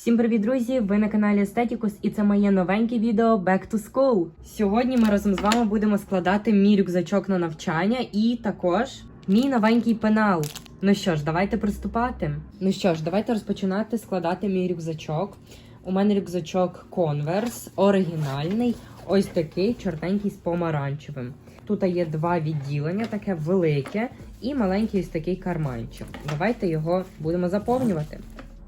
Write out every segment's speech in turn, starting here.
Всім привіт, друзі! Ви на каналі Естетікус і це моє новеньке відео Back to School. Сьогодні ми разом з вами будемо складати мій рюкзачок на навчання і також мій новенький пенал. Ну що ж, давайте приступати. Ну що ж, давайте розпочинати складати мій рюкзачок. У мене рюкзачок Converse, оригінальний, ось такий чорненький з помаранчевим. Тут є два відділення, таке велике і маленький ось такий карманчик. Давайте його будемо заповнювати.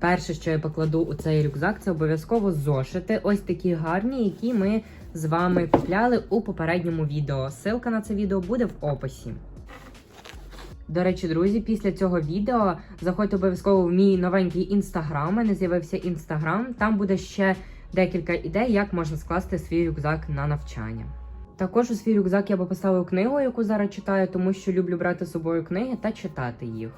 Перше, що я покладу у цей рюкзак, це обов'язково зошити. Ось такі гарні, які ми з вами купляли у попередньому відео. Ссылка на це відео буде в описі. До речі, друзі, після цього відео заходьте обов'язково в мій новенький інстаграм. У мене з'явився інстаграм. Там буде ще декілька ідей, як можна скласти свій рюкзак на навчання. Також у свій рюкзак я би поставив книгу, яку зараз читаю, тому що люблю брати з собою книги та читати їх.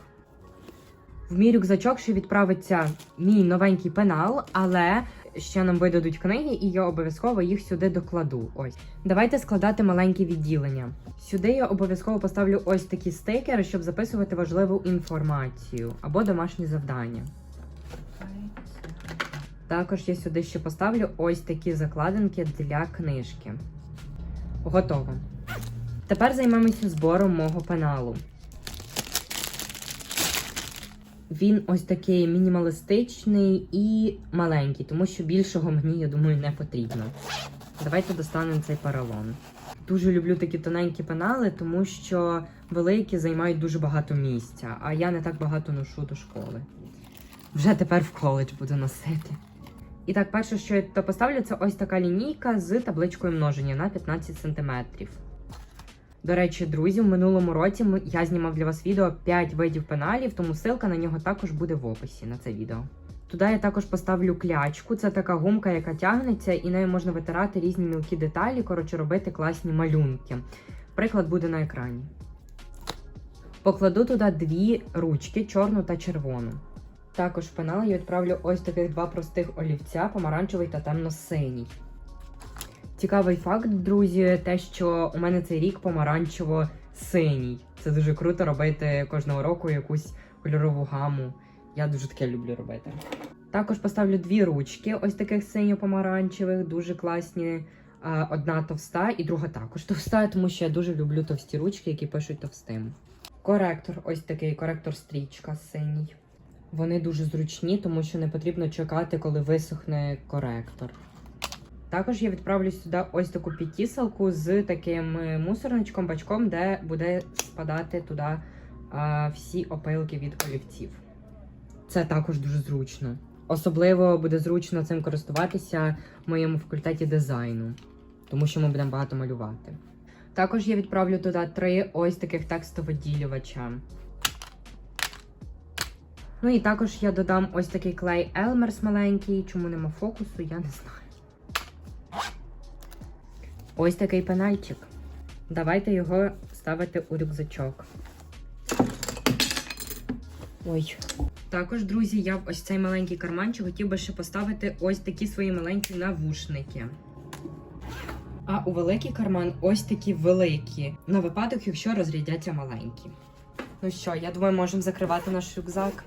В мій рюкзачок ще відправиться мій новенький пенал, але ще нам видадуть книги, і я обов'язково їх сюди докладу. Ось давайте складати маленькі відділення. Сюди я обов'язково поставлю ось такі стикери, щоб записувати важливу інформацію або домашні завдання. Також я сюди ще поставлю ось такі закладинки для книжки. Готово. Тепер займемося збором мого пеналу. Він ось такий мінімалістичний і маленький, тому що більшого мені, я думаю, не потрібно. Давайте достанемо цей поролон. Дуже люблю такі тоненькі пенали, тому що великі займають дуже багато місця, а я не так багато ношу до школи. Вже тепер в коледж буду носити. І так, перше, що я поставлю, це ось така лінійка з табличкою множення на 15 см. До речі, друзі, в минулому році я знімав для вас відео 5 видів пеналів, тому ссылка на нього також буде в описі на це відео. Туди я також поставлю клячку. Це така гумка, яка тягнеться, і нею можна витирати різні мілкі деталі, коротше, робити класні малюнки. Приклад буде на екрані. Покладу туди дві ручки, чорну та червону. Також в пенал я відправлю ось таких два простих олівця, помаранчевий та темно-синій. Цікавий факт, друзі, те, що у мене цей рік помаранчево-синій. Це дуже круто робити кожного року якусь кольорову гаму. Я дуже таке люблю робити. Також поставлю дві ручки, ось таких синьо-помаранчевих, дуже класні. Одна товста і друга також товста, тому що я дуже люблю товсті ручки, які пишуть товстим. Коректор, ось такий коректор стрічка синій. Вони дуже зручні, тому що не потрібно чекати, коли висохне коректор. Також я відправлю сюди ось таку підтісалку з таким е, мусорничком, бачком, де буде спадати туди а, всі опилки від олівців. Це також дуже зручно. Особливо буде зручно цим користуватися в моєму факультеті дизайну, тому що ми будемо багато малювати. Також я відправлю туди три ось таких текстовиділювача. Ну і також я додам ось такий клей Елмерс маленький. Чому нема фокусу, я не знаю. Ось такий пенальчик. Давайте його ставити у рюкзачок. Ой. Також, друзі, я ось цей маленький карманчик хотів би ще поставити ось такі свої маленькі навушники. А у великий карман ось такі великі. На випадок, якщо розрядяться маленькі. Ну що, я думаю, можемо закривати наш рюкзак.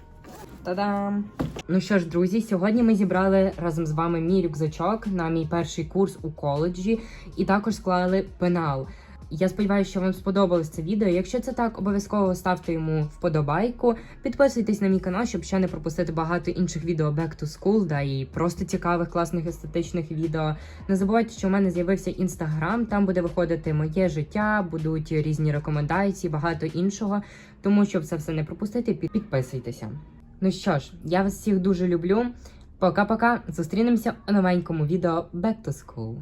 Та-дам! Ну що ж, друзі, сьогодні ми зібрали разом з вами мій рюкзачок на мій перший курс у коледжі і також склали пенал. Я сподіваюся, що вам сподобалось це відео. Якщо це так, обов'язково ставте йому вподобайку. Підписуйтесь на мій канал, щоб ще не пропустити багато інших відео Back to School, да і просто цікавих, класних естетичних відео. Не забувайте, що в мене з'явився інстаграм. Там буде виходити моє життя, будуть різні рекомендації, багато іншого. Тому щоб це все не пропустити, підписуйтеся. Ну що ж, я вас всіх дуже люблю. Пока-пока. Зустрінемося у новенькому відео Back to School.